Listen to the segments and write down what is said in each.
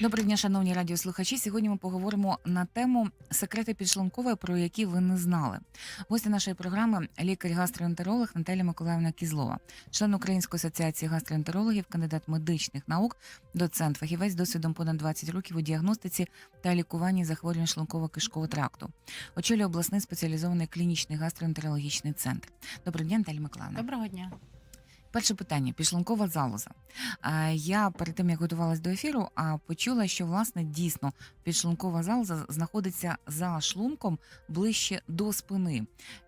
Доброго дня, шановні радіослухачі. Сьогодні ми поговоримо на тему секрети підшлункової, про які ви не знали. Гості нашої програми лікар-гастроентеролог Наталія Миколаївна Кізлова, член Української асоціації гастроентерологів, кандидат медичних наук, доцент, фахівець досвідом понад 20 років у діагностиці та лікуванні захворювань шлунково-кишкового тракту. Очолює обласний спеціалізований клінічний гастроентерологічний центр. Доброго дня, Наталія Миколаївна. Доброго дня. Перше питання: підшлункова залоза. Я перед тим як готувалась до ефіру, а почула, що власне дійсно підшлункова залоза знаходиться за шлунком ближче до спини.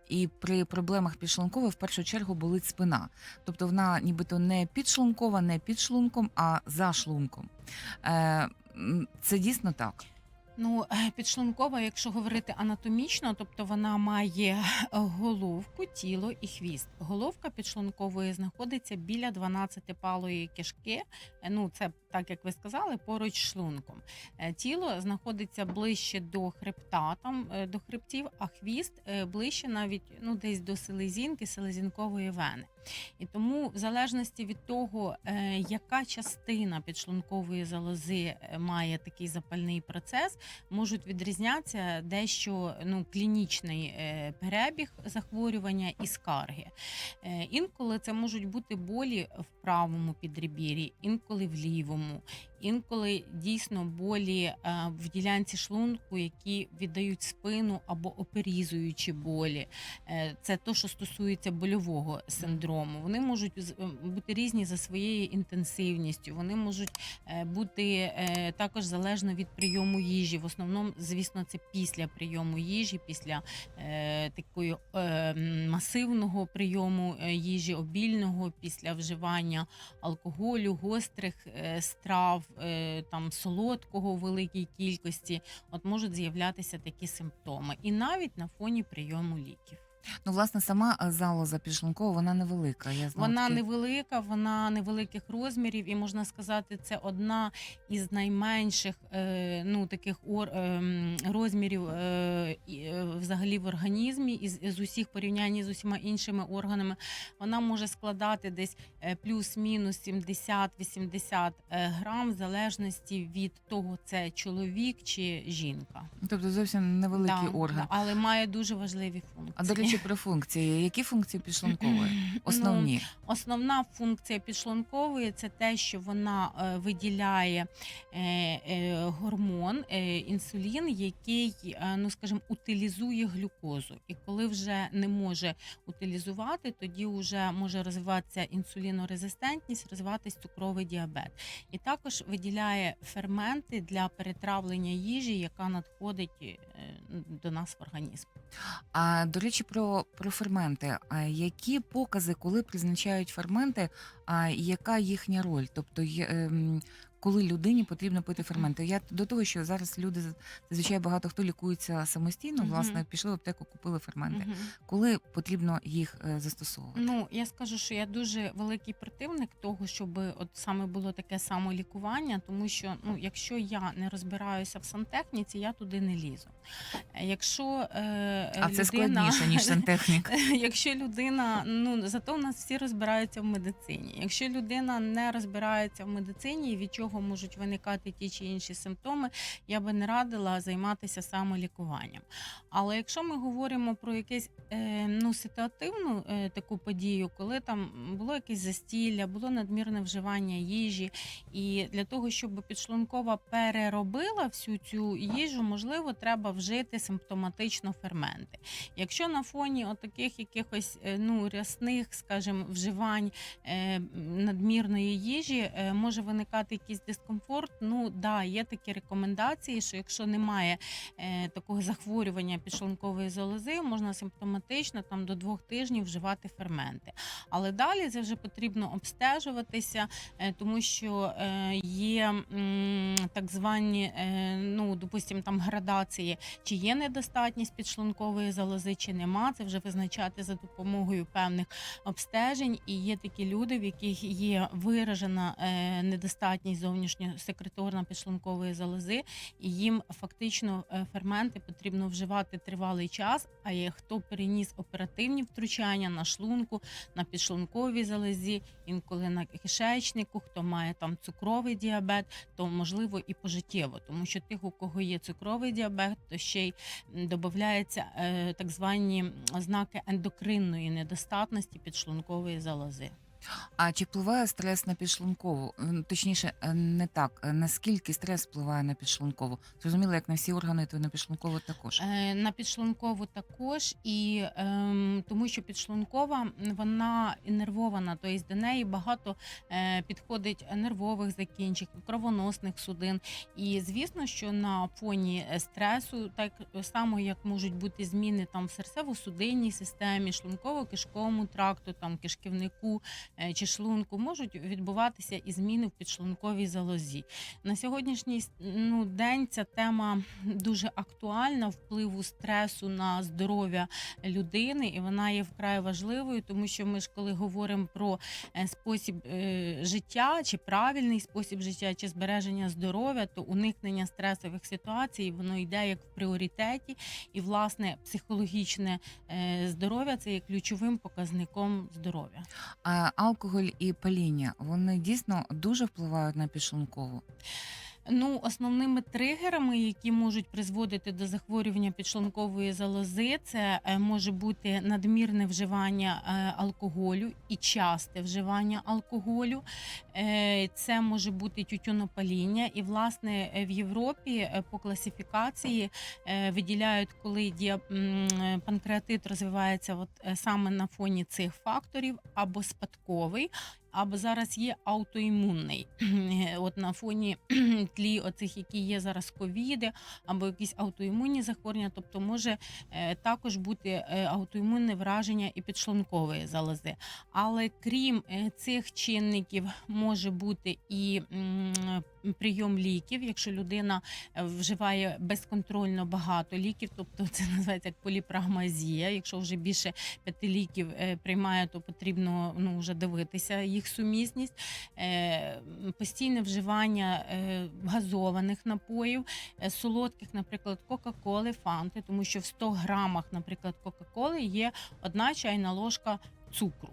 І при проблемах підшлункової в першу чергу болить спина. Тобто вона нібито не підшлункова, не під шлунком, а за шлунком. Е, Це дійсно так. Ну, е, підшлункова, якщо говорити анатомічно, тобто вона має е, головку, тіло і хвіст. Головка підшлункової знаходиться біля 12-палої кишки. Е, Ну, це так як ви сказали, поруч шлунком. Е, Тіло знаходиться ближче до хребта, там е, до хребтів, а хвіст е, ближче навіть ну десь до селезінки, селезінкової вени. І тому, в залежності від того, яка частина підшлункової залози має такий запальний процес, можуть відрізнятися дещо ну, клінічний перебіг захворювання і скарги. Інколи це можуть бути болі в правому підребір'ї, інколи в лівому, інколи дійсно болі е, в ділянці шлунку, які віддають спину або оперізуючі болі. Е, Це то, що стосується больового синдрому. Вони можуть е, бути різні за своєю інтенсивністю. Вони можуть бути також залежно від прийому їжі. В основному, звісно, це після прийому їжі, після такої масивного прийому їжі, обільного, після вживання алкоголю, гострих страв, е, там солодкого у великій кількості. От можуть з'являтися такі симптоми, і навіть на фоні прийому ліків. Ну, власне, сама е, залоза підшлункова, вона невелика. Я знаю, Вона такі- невелика, вона невеликих розмірів, і можна сказати, це одна із найменших е, ну таких ор, е, розмірів е, і, е, взагалі в організмі із з усіх порівнянь з усіма іншими органами. Вона може складати десь е, плюс-мінус 70-80 е, грам, в залежності від того, це чоловік чи жінка. Тобто зовсім невеликий Да, орган. да, але має дуже важливі функції. А до речі, про функції. Які функції підшлункової? Основні. Ну, Основна функція підшлункової це те, що вона е, виділяє е, е, гормон інсулін, який, ну скажімо, утилізує глюкозу. І коли вже не може утилізувати, тоді вже може розвиватися інсулінорезистентність, розвиватись цукровий діабет. І також виділяє ферменти для перетравлення їжі, яка надходить до нас в організм. А до речі, про, про ферменти. А які покази, коли призначають ферменти, а яка їхня роль? Тобто, є, ем, коли людині потрібно пити ферменти? Я до того, що зараз люди зазвичай багато хто лікується самостійно, власне, пішли в аптеку, купили ферменти. Коли потрібно їх е, застосовувати? Ну я скажу, що я дуже великий противник того, щоб от саме було таке самолікування, тому що ну, якщо я не розбираюся в сантехніці, я туди не лізу. Якщо е, а це людина, складніше ніж сантехнік. Якщо людина, ну зато в нас всі розбираються в медицині. Якщо людина не розбирається в медицині, і від чого можуть виникати ті чи інші симптоми, я би не радила займатися самолікуванням. Але якщо ми говоримо про якесь е, ну ситуативну е, таку подію, коли там було якесь застілля, було надмірне вживання їжі, і для того, щоб підшлункова переробила всю цю їжу, можливо, треба вжити симптоматично ферменти. Якщо на фоні отаких якихось е, ну рясних, скажімо, вживань е, надмірної їжі е, може виникати якийсь дискомфорт. Ну да, є такі рекомендації, що якщо немає такого захворювання підшлункової залози, можна симптоматично там до двох тижнів вживати ферменти. Але далі це вже потрібно обстежуватися, тому що є так звані, ну допустимо, там градації, чи є недостатність підшлункової залози, чи нема. Це вже визначати за допомогою певних обстежень. І є такі люди, в яких є виражена е, недостатність з зовнішньосекреторна підшлункової залози, і їм фактично е, ферменти потрібно вживати тривалий час. А є хто переніс оперативні втручання на шлунку, на підшлунковій залозі, інколи на кишечнику, хто має там цукровий діабет, то можливо і пожиттєво, тому що тих, у кого є цукровий діабет, то ще й додаються е, так звані ознаки ендокринної недостатності підшлункової залози. А чи впливає стрес на підшлункову? М, Точніше, е, не так. Е, Наскільки стрес впливає на підшлункову? Зрозуміло, як на всі органи, то на підшлункову також. Е, На підшлункову також, і ем, тому що підшлункова вона іннервована, тобто до неї багато е, підходить нервових закінчень, кровоносних судин. І звісно, що на фоні е, стресу, так само як можуть бути зміни там в серцево-судинній системі, шлунково-кишковому тракту, там кишківнику е, чи шлунку, можуть відбуватися і зміни в підшлунковій залозі. На сьогоднішній ну, день ця тема дуже актуальна впливу стресу на здоров'я людини, і вона є вкрай важливою, тому що ми ж коли говоримо про е, спосіб е, життя, чи правильний спосіб життя, чи збереження здоров'я, то уникнення стресових ситуацій воно йде як в пріоритеті, і власне психологічне е, здоров'я це є ключовим показником здоров'я. А алкоголь і паління вони дійсно дуже впливають на підшлункову. Ну, основними тригерами, які можуть призводити до захворювання підшлункової залози, це е, може бути надмірне вживання е, алкоголю і часте вживання алкоголю. Е, Це може бути тютюнопаління. І, власне, в Європі по класифікації виділяють, коли діа- м, е, панкреатит розвивається от саме на фоні цих факторів, або спадковий, або зараз є аутоімунний. От на фоні тлі оцих, які є зараз ковіди, або якісь аутоімунні захворювання, тобто може е, також бути е, аутоімунне враження і підшлункової залози. Але крім е, цих чинників, може бути і прийом ліків, якщо людина е, вживає безконтрольно багато ліків, тобто це називається як поліпрагмазія. Якщо вже більше п'яти ліків е, приймає, то потрібно ну вже дивитися їх сумісність. Е, Постійне вживання газованих напоїв, солодких, наприклад, Кока-Коли, фанти, тому що в 100 грамах, наприклад, Кока-Коли є одна чайна ложка цукру.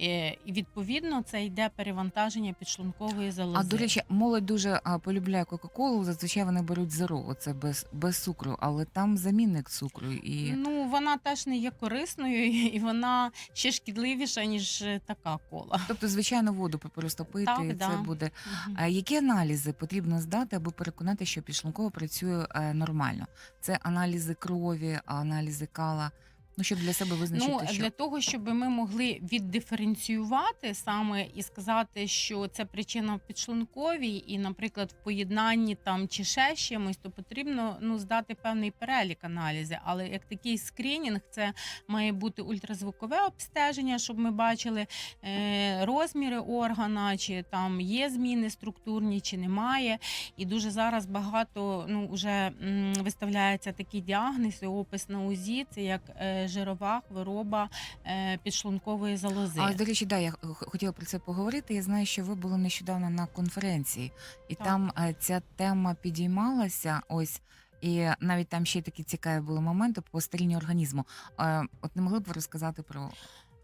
Е, І відповідно це йде перевантаження підшлункової залози. А до речі, молодь дуже а, полюбляє Кока-Колу. Зазвичай вони беруть зеро, оце без, без цукру, але там замінник цукру і. Ну, вона теж не є корисною, і вона ще шкідливіша, ніж е, така кола. Тобто, звичайно, воду просто пити, Так, і це да. буде. Мгм. А які аналізи потрібно здати, аби переконати, що підшлунково працює е, нормально? Це аналізи крові, аналізи кала. Ну, щоб для себе визначити, Ну, що для того, щоб ми могли віддиференціювати саме і сказати, що це причина в підшлунковій, і, наприклад, в поєднанні там чи ще з чимось, то потрібно ну здати певний перелік аналізів. Але як такий скринінг, це має бути ультразвукове обстеження, щоб ми бачили е, розміри органа, чи там є зміни структурні, чи немає. І дуже зараз багато ну вже м, виставляється такий діагноз і опис на УЗІ. Це як е, жирова хвороба е, підшлункової залози. А до речі, да, я хотіла про це поговорити. Я знаю, що ви були нещодавно на конференції, і Так. там е, ця тема підіймалася. Ось. І навіть там ще такі цікаві були моменти по старінню організму. Е, От не могли б ви розказати про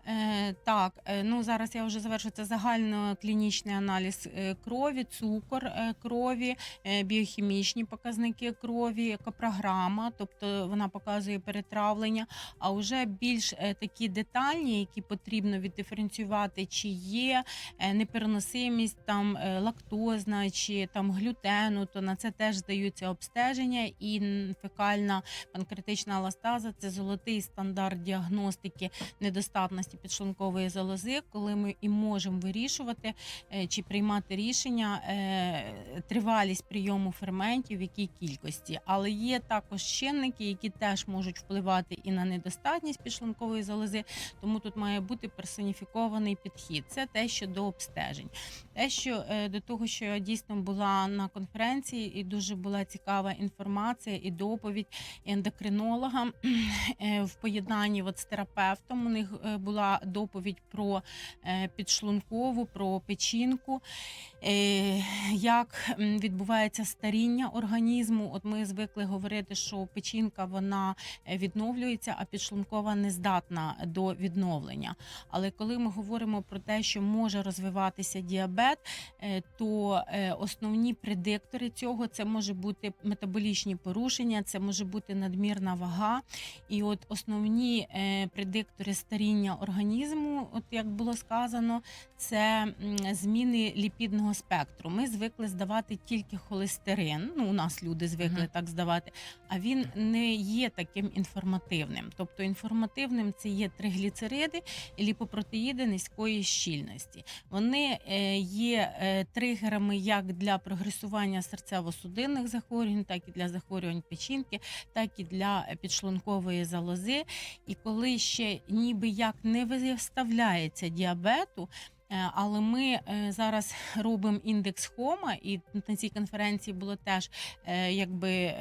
Е, так, е, ну зараз я вже завершу це загальноклінічний аналіз е, крові, цукор крові, біохімічні показники крові, капрограма, тобто вона показує перетравлення. А вже більш такі детальні, які потрібно віддиференціювати, чи є непереносимість там лактозна чи там глютену, то на це теж здаються обстеження. І фекальна панкреатична аластаза це золотий стандарт діагностики недостатності підшлункової залози, коли ми і можемо вирішувати е, чи приймати рішення е, тривалість прийому ферментів, в якій кількості. Але є також чинники, які теж можуть впливати і на недостатність підшлункової залози, тому тут має бути персоніфікований підхід. Це те, що до обстежень. Те, що е, до того, що я дійсно була на конференції, і дуже була цікава інформація і доповідь ендокринолога е, в поєднанні от з терапевтом. У них е, була доповідь про підшлункову, про печінку, як відбувається старіння організму. От ми звикли говорити, що печінка вона відновлюється, а підшлункова не здатна до відновлення. Але коли ми говоримо про те, що може розвиватися діабет, е, то е, основні предиктори цього це може бути метаболічні порушення, це може бути надмірна вага. І от основні е, предиктори старіння організму, от як було сказано, це зміни ліпідного спектру. Ми звикли здавати тільки холестерин. Ну, у нас люди звикли Мгм. так здавати, а він не є таким інформативним. Тобто інформативним це є тригліцериди і ліпопротеїди низької щільності. Вони е, є е, тригерами як для прогресування серцево-судинних захворювань, так і для захворювань печінки, так і для е, підшлункової залози. І коли ще ніби як не виставляється діабету. Е, Але ми е, зараз робимо індекс Хома, і на цій конференції було теж е, якби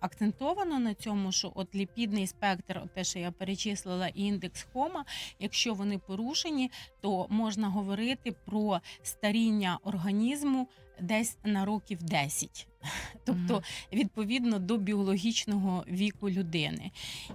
акцентовано на цьому, що от ліпідний спектр, от те, що я перечислила, індекс Хома, якщо вони порушені, то можна говорити про старіння організму десь на років 10. Тобто, відповідно до біологічного віку людини.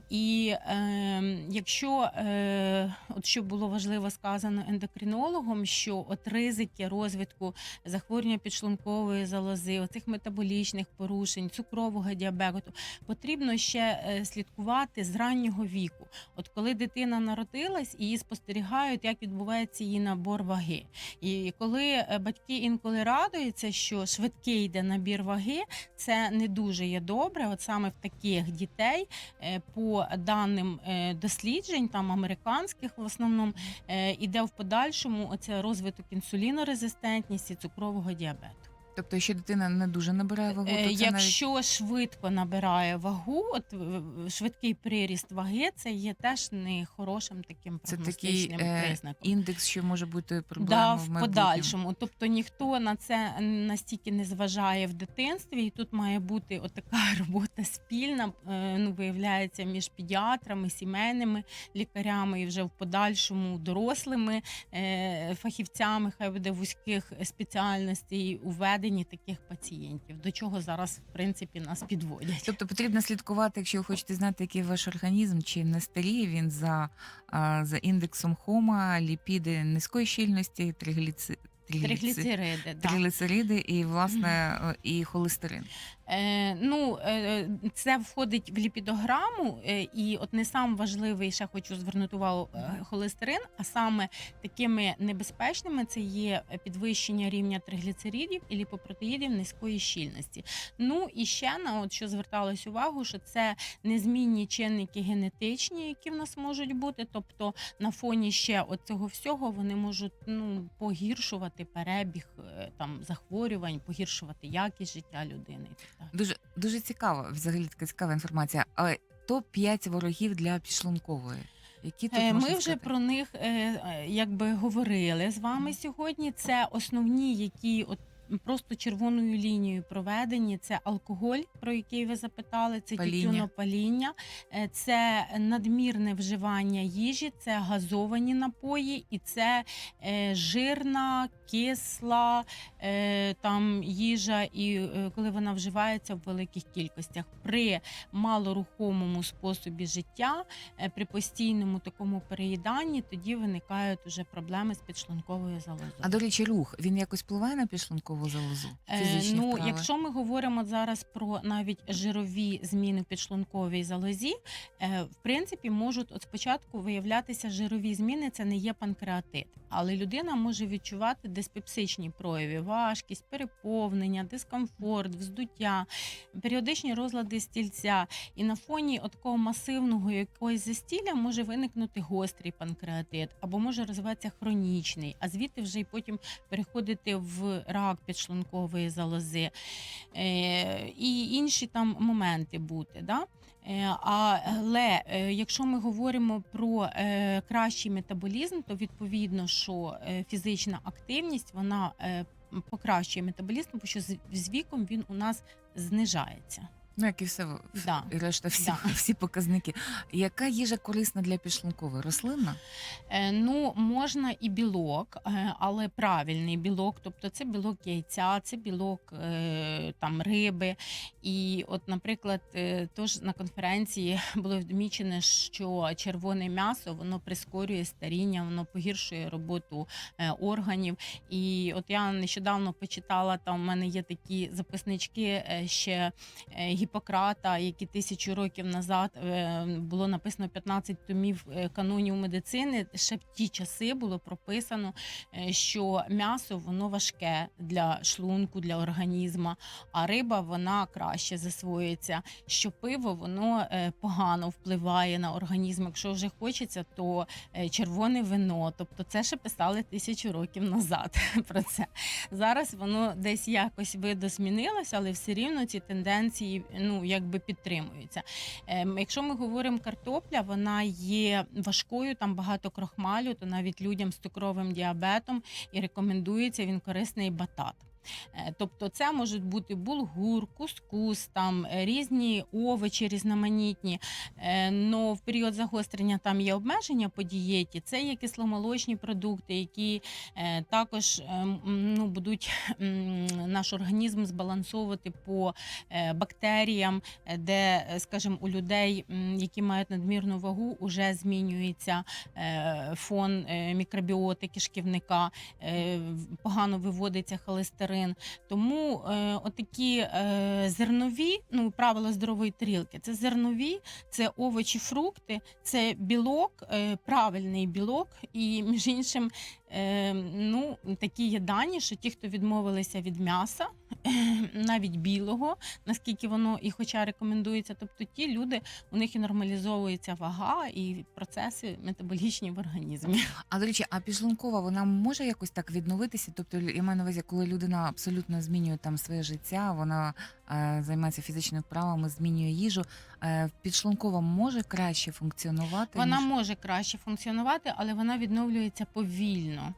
І е, якщо е, от що було важливо сказано ендокринологом, що от ризики розвитку захворювання підшлункової залози, оцих метаболічних порушень, цукрового діабету, потрібно ще е, слідкувати з раннього віку. От коли дитина народилась, її спостерігають, як відбувається її набор ваги. І коли е, батьки інколи радуються, що швидкий йде набір ваги, це не дуже є добре. От саме в таких дітей, е, по даним е, досліджень, там американських в основному, е, іде в подальшому оце розвиток інсулінорезистентності, цукрового діабету. Тобто, якщо дитина не дуже набирає вагу, Е, то це навіть Якщо швидко набирає вагу, от швидкий приріст ваги, це є теж не хорошим таким це такий прогностичним е, признаком. індекс, що може бути Да, проблема в в майбутньому. подальшому. Тобто ніхто на це настільки не зважає в дитинстві, і тут має бути отака робота спільна. е, Ну, виявляється, між педіатрами, сімейними лікарями і вже в подальшому дорослими е, фахівцями, хай буде вузьких спеціальностей у веденні таких пацієнтів, до чого зараз в принципі нас підводять. Тобто потрібно слідкувати, якщо ви хочете знати, який ваш організм, чи не старіє він за, за індексом Хома, ліпіди низької щільності, тригліци... тригліци- Тригліцериди, да. тригліцериди і власне е, і холестерин. Е, ну, е, це входить в ліпідограму, е, і от не сам важливий, ще хочу звернути увагу, холестерин, а саме такими небезпечними це є підвищення рівня тригліцеридів і ліпопротеїдів низької щільності. Ну і ще на от що зверталось увагу, що це незмінні чинники генетичні, які в нас можуть бути. Тобто на фоні ще от цього всього вони можуть ну погіршувати перебіг там захворювань, погіршувати якість життя людини. Дуже дуже цікаво, взагалі така цікава інформація. Але топ 5 ворогів для підшлункової. Які тут Е, Ми вже сказати? про них е, е, якби говорили з вами сьогодні. Це основні, які от. Просто червоною лінією проведені це алкоголь, про який ви запитали, це Паління. тютюнопаління, е, це надмірне вживання їжі, це газовані напої, і це е, жирна, кисла е, там їжа, і е, коли вона вживається в великих кількостях при малорухомому способі життя, е, при постійному такому переїданні, тоді виникають уже проблеми з підшлунковою залозою. А до речі, рух він якось впливає на підшлункову залозу? Е, Фізичні ну, вправи? якщо ми говоримо зараз про навіть жирові зміни в підшлунковій залозі, е, в принципі, можуть от спочатку виявлятися жирові зміни, це не є панкреатит, але людина може відчувати диспепсичні прояви, важкість, переповнення, дискомфорт, вздуття, періодичні розлади стільця. І на фоні такого масивного якогось застілля може виникнути гострий панкреатит або може розвиватися хронічний, а звідти вже й потім переходити в рак підшлункової залози е, і інші там моменти бути. Да? Е, Але е, якщо ми говоримо про кращий метаболізм, то відповідно, що фізична активність вона покращує метаболізм, тому що з віком він у нас знижається. Ну, як і все Да. і решта всі, Да. всі показники. Яка їжа корисна для підшлункової? Рослинна? Е, Ну, можна і білок, е, але правильний білок, тобто це білок яйця, це білок е, там риби. І, от, наприклад, е, тож на конференції було відмічено, що червоне м'ясо воно прискорює старіння, воно погіршує роботу е, органів. І от я нещодавно почитала, там у мене є такі записнички е, ще е, Гіппократа, які тисячу років назад е, було написано 15 томів е, канонів медицини. Ще в ті часи було прописано, е, що м'ясо воно важке для шлунку, для організму, а риба вона краще засвоюється. Що пиво воно погано впливає на організм. Якщо вже хочеться, то червоне вино. Тобто це ще писали тисячу років назад про це. Зараз воно десь якось видозмінилося, але все рівно ці тенденції ну якби підтримуються. Ем, якщо ми говоримо картопля, вона є важкою, там багато крохмалю, то навіть людям з цукровим діабетом і рекомендується він корисний батат. Е, Тобто це можуть бути булгур, кускус, там е, різні овочі різноманітні. Е, Но в період загострення там є обмеження по дієті. Це є кисломолочні продукти, які також ну, будуть наш організм збалансовувати по бактеріям, де, скажімо, у людей, які мають надмірну вагу, вже змінюється фон мікробіоти кишківника, погано виводиться холестерин. Тому е, отакі е, зернові, ну правила здорової тарілки, це зернові, це овочі, фрукти, це білок, е, правильний білок. І між іншим, е, ну такі є дані, що ті, хто відмовилися від м'яса, навіть білого, наскільки воно і хоча рекомендується, тобто ті люди, у них і нормалізовується вага і процеси метаболічні в організмі. А до речі, а підшлункова вона може якось так відновитися? Тобто, я маю на увазі, коли людина абсолютно змінює там своє життя, вона е, займається фізичними вправами, змінює їжу. Е, підшлункова може краще функціонувати? Вона ніж... може краще функціонувати, але вона відновлюється повільно.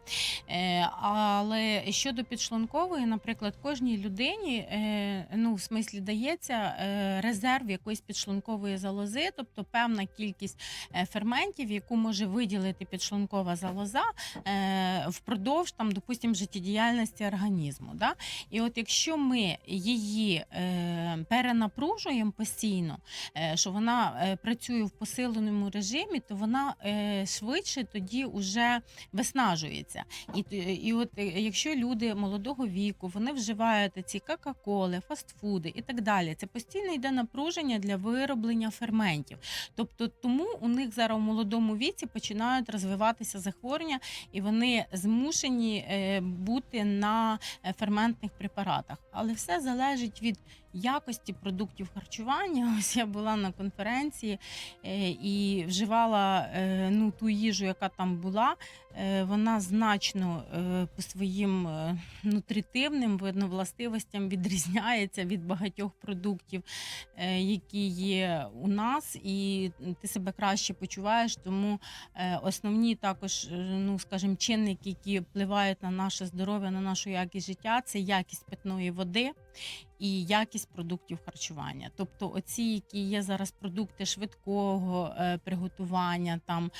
Е, але щодо підшлункової, наприклад, кожній людині е, ну, в смислі дається е, резерв якоїсь підшлункової залози, тобто певна кількість е, ферментів, яку може виділити підшлункова залоза е, впродовж там, допустимо, життєдіяльності організму. Да? І от якщо ми її е, перенапружуємо постійно, що вона е, працює в посиленому режимі, то вона е, швидше тоді вже виснажується. І, і от е, якщо люди молодого віку вони вживають ці кака-коли, фастфуди і так далі, це постійно йде напруження для вироблення ферментів. Тобто тому у них зараз у молодому віці починають розвиватися захворювання, і вони змушені е, бути на е, ферментних препаратах. Але все залежить від якості продуктів харчування. Ось я була на конференції е, і вживала е, ну, ту їжу, яка там була. Е, Вона значно е, по своїм е, нутритивним видно властивостям відрізняється від багатьох продуктів, які є у нас, і ти себе краще почуваєш. Тому основні також, ну скажімо, чинники, які впливають на наше здоров'я, на нашу якість життя, це якість питної води і якість продуктів харчування. Тобто, оці, які є зараз продукти швидкого приготування, там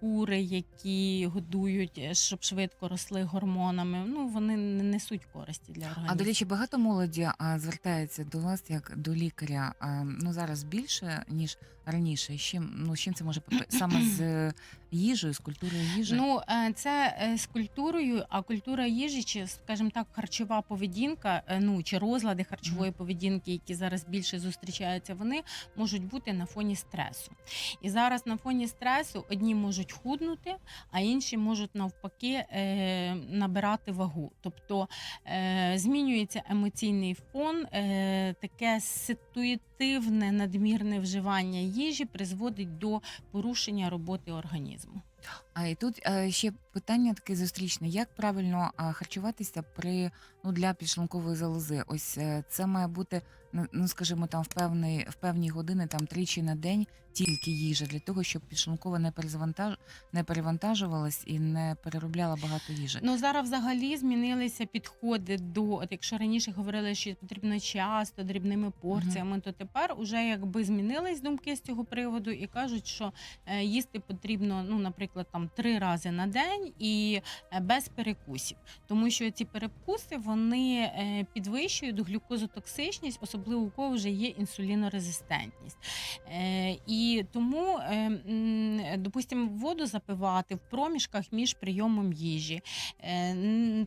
кури, які годують, е, щоб швидко росли гормонами, ну вони не несуть користі для організму. А до речі, багато молоді звертається до вас як до лікаря. Ну зараз більше ніж раніше. З чим ну з чим це може бути саме з е, їжею, з культурою їжі? Ну, е, це е, з культурою, а культура їжі, чи, скажімо так, харчова поведінка, е, ну чи розлади харчової поведінки, які зараз більше зустрічаються, вони можуть бути на фоні стресу. І зараз на фоні стресу одні можуть худнути, а інші можуть навпаки е, набирати вагу. Тобто е, змінюється емоційний фон, е, таке ситуативне надмірне вживання їжі призводить до порушення роботи організму. А і тут е, ще питання таке зустрічне: як правильно а, харчуватися при ну для підшлункової залози? Ось е, це має бути ну, ну скажімо, там в певний в певні години, там тричі на день тільки їжа для того, щоб підшлункова не перезвантаж не перевантажувалась і не переробляла багато їжі. Ну зараз взагалі змінилися підходи до от якщо раніше говорили, що потрібно часто дрібними порціями, то тепер уже якби змінились думки з цього приводу і кажуть, що е, їсти потрібно, ну наприклад, там три рази на день і е, без перекусів, тому що ці перекуси вони е, підвищують глюкозотоксичність, особливо у кого вже є інсулінорезистентність. Е, і тому, допустимо, воду запивати в проміжках між прийомом їжі.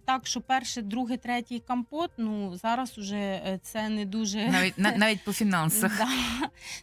Так, що перший, другий, третій компот, ну зараз уже це не дуже Навіть навіть по фінансах. Да,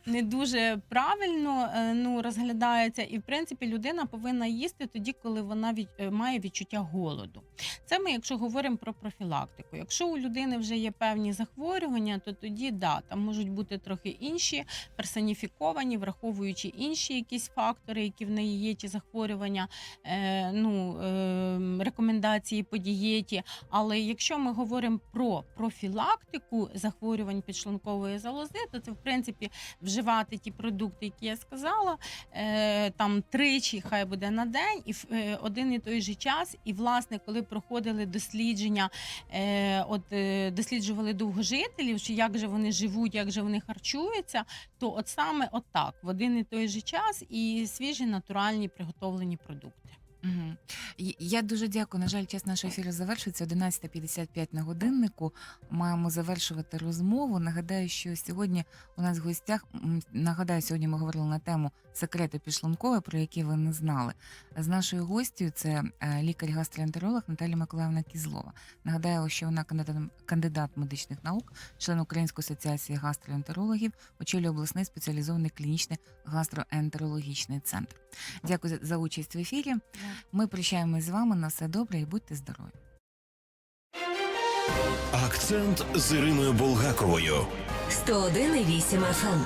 не дуже правильно ну, розглядається. І в принципі людина повинна їсти тоді, коли вона від, е, має відчуття голоду. Це ми, якщо говоримо про профілактику. Якщо у людини вже є певні захворювання, то тоді да, там можуть бути трохи інші персоніфіковані, враховуючи інші якісь фактори, які в неї є, ті захворювання, е, ну, е, рекомендації по дієті. Але якщо ми говоримо про профілактику захворювань підшлункової залози, то це в принципі вживати ті продукти, які я сказала, е, там тричі хай буде на день, і в е, один і той же час. І власне, коли проходили дослідження, е, от е, досліджували довгожителів, що як же вони живуть, як же вони харчуються, то от саме от в один і той же час, і свіжі натуральні приготовлені продукти. Угу. Я дуже дякую. На жаль, час нашого ефіру завершується 11.55 на годиннику. Маємо завершувати розмову. Нагадаю, що сьогодні у нас в гостях нагадаю, сьогодні ми говорили на тему секрети підшлункової, про які ви не знали. З нашою гостю це е, лікар-гастроентеролог Наталія Миколаївна Кізлова. Нагадаю, що вона кандидат, кандидат медичних наук, член Української асоціації гастроентерологів, очолює обласний спеціалізований клінічний гастроентерологічний центр. Дякую за- участь в ефірі. Ми прощаємось з вами на все добре і будьте здорові. Акцент з Іриною Булгаковою. 101,8 FM.